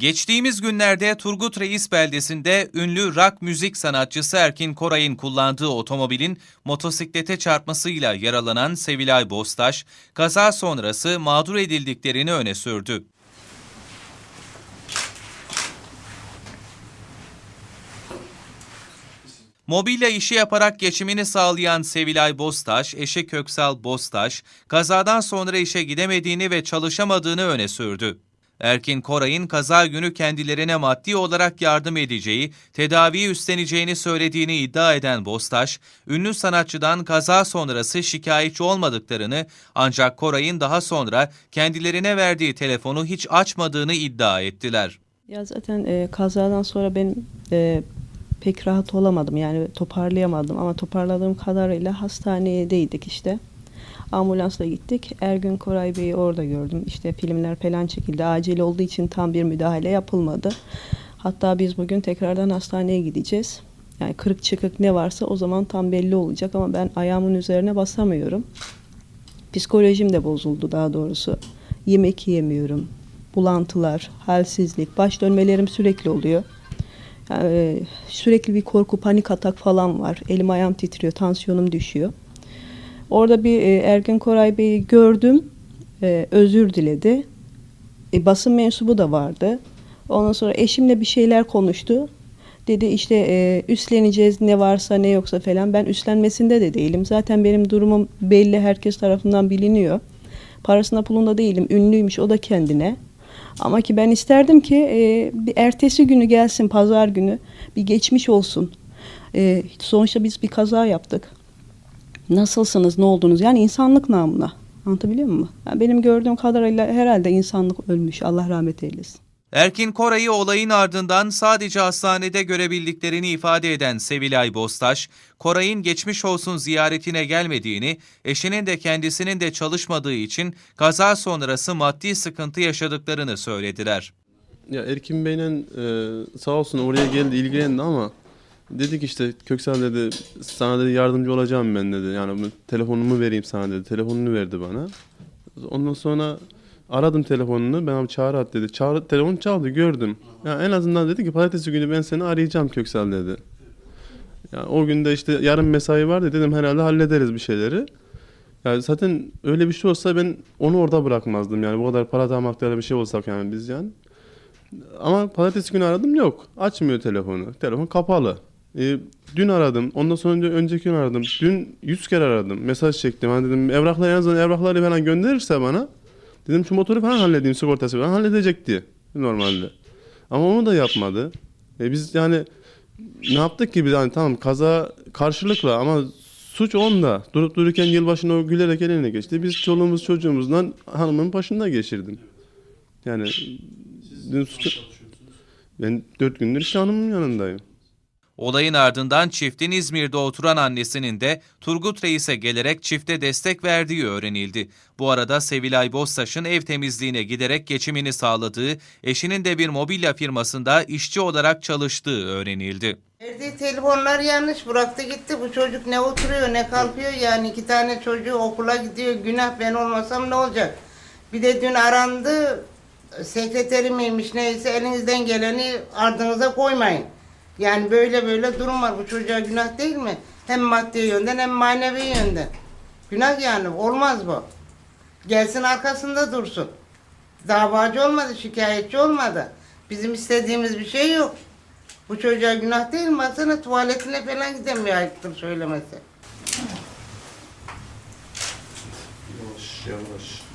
Geçtiğimiz günlerde Turgut Reis beldesinde ünlü rock müzik sanatçısı Erkin Koray'ın kullandığı otomobilin motosiklete çarpmasıyla yaralanan Sevilay Bostaş, kaza sonrası mağdur edildiklerini öne sürdü. Mobilya işi yaparak geçimini sağlayan Sevilay Bostaş, eşi Köksal Bostaş, kazadan sonra işe gidemediğini ve çalışamadığını öne sürdü. Erkin Koray'ın kaza günü kendilerine maddi olarak yardım edeceği, tedaviyi üstleneceğini söylediğini iddia eden Bostaş, ünlü sanatçıdan kaza sonrası şikayetçi olmadıklarını ancak Koray'ın daha sonra kendilerine verdiği telefonu hiç açmadığını iddia ettiler. Ya zaten e, kazadan sonra ben e, pek rahat olamadım yani toparlayamadım ama toparladığım kadarıyla hastanedeydik işte. Ambulansla gittik. Ergün Koray Bey'i orada gördüm. İşte filmler falan çekildi. Acil olduğu için tam bir müdahale yapılmadı. Hatta biz bugün tekrardan hastaneye gideceğiz. Yani kırık çıkık ne varsa o zaman tam belli olacak ama ben ayağımın üzerine basamıyorum. Psikolojim de bozuldu daha doğrusu. Yemek yiyemiyorum. Bulantılar, halsizlik, baş dönmelerim sürekli oluyor. Yani, e, sürekli bir korku, panik atak falan var. Elim ayağım titriyor, tansiyonum düşüyor. Orada bir e, Koray Bey'i gördüm. E, özür diledi. E, basın mensubu da vardı. Ondan sonra eşimle bir şeyler konuştu. Dedi işte e, üstleneceğiz ne varsa ne yoksa falan. Ben üstlenmesinde de değilim. Zaten benim durumum belli herkes tarafından biliniyor. Parasında pulunda değilim. Ünlüymüş o da kendine. Ama ki ben isterdim ki e, bir ertesi günü gelsin pazar günü bir geçmiş olsun. E, sonuçta biz bir kaza yaptık. Nasılsınız, ne oldunuz? Yani insanlık namına. Anlatabiliyor muyum? Yani benim gördüğüm kadarıyla herhalde insanlık ölmüş. Allah rahmet eylesin. Erkin Koray'ı olayın ardından sadece hastanede görebildiklerini ifade eden Sevilay Bostaş, Koray'ın geçmiş olsun ziyaretine gelmediğini, eşinin de kendisinin de çalışmadığı için kaza sonrası maddi sıkıntı yaşadıklarını söylediler. Ya Erkin Bey'le e, sağ olsun oraya geldi ilgilendi ama dedik işte Köksal dedi sana dedi yardımcı olacağım ben dedi. Yani telefonumu vereyim sana dedi. Telefonunu verdi bana. Ondan sonra aradım telefonunu. Ben abi çağrı at dedi. Çağrı telefon çaldı gördüm. Ya en azından dedi ki pazartesi günü ben seni arayacağım Köksal dedi. Ya o günde işte yarın mesai vardı dedim herhalde hallederiz bir şeyleri. Yani zaten öyle bir şey olsa ben onu orada bırakmazdım yani bu kadar para damaklara bir şey olsak yani biz yani. Ama pazartesi günü aradım yok. Açmıyor telefonu. Telefon kapalı. Ee, dün aradım. Ondan sonra önce, önceki gün aradım. Dün 100 kere aradım. Mesaj çektim. Hani dedim evrakları en azından evrakları falan gönderirse bana. Dedim şu motoru falan halledeyim sigortası falan halledecekti normalde. Ama onu da yapmadı. E biz yani ne yaptık ki biz hani tamam kaza karşılıklı ama suç onda. Durup dururken yılbaşına o gülerek eline geçti. Biz çoluğumuz çocuğumuzdan hanımın başında geçirdim. Yani dün suç... Ben dört gündür işte hanımın yanındayım. Olayın ardından çiftin İzmir'de oturan annesinin de Turgut Reis'e gelerek çifte destek verdiği öğrenildi. Bu arada Sevilay Bostaş'ın ev temizliğine giderek geçimini sağladığı, eşinin de bir mobilya firmasında işçi olarak çalıştığı öğrenildi. Verdiği telefonlar yanlış bıraktı gitti. Bu çocuk ne oturuyor ne kalkıyor yani iki tane çocuğu okula gidiyor. Günah ben olmasam ne olacak? Bir de dün arandı sekreteri miymiş neyse elinizden geleni ardınıza koymayın. Yani böyle böyle durum var. Bu çocuğa günah değil mi? Hem maddi yönden hem manevi yönden. Günah yani olmaz bu. Gelsin arkasında dursun. Davacı olmadı, şikayetçi olmadı. Bizim istediğimiz bir şey yok. Bu çocuğa günah değil mi? Baksana tuvaletine falan gidemiyor ayıptır söylemesi. Yavaş yavaş.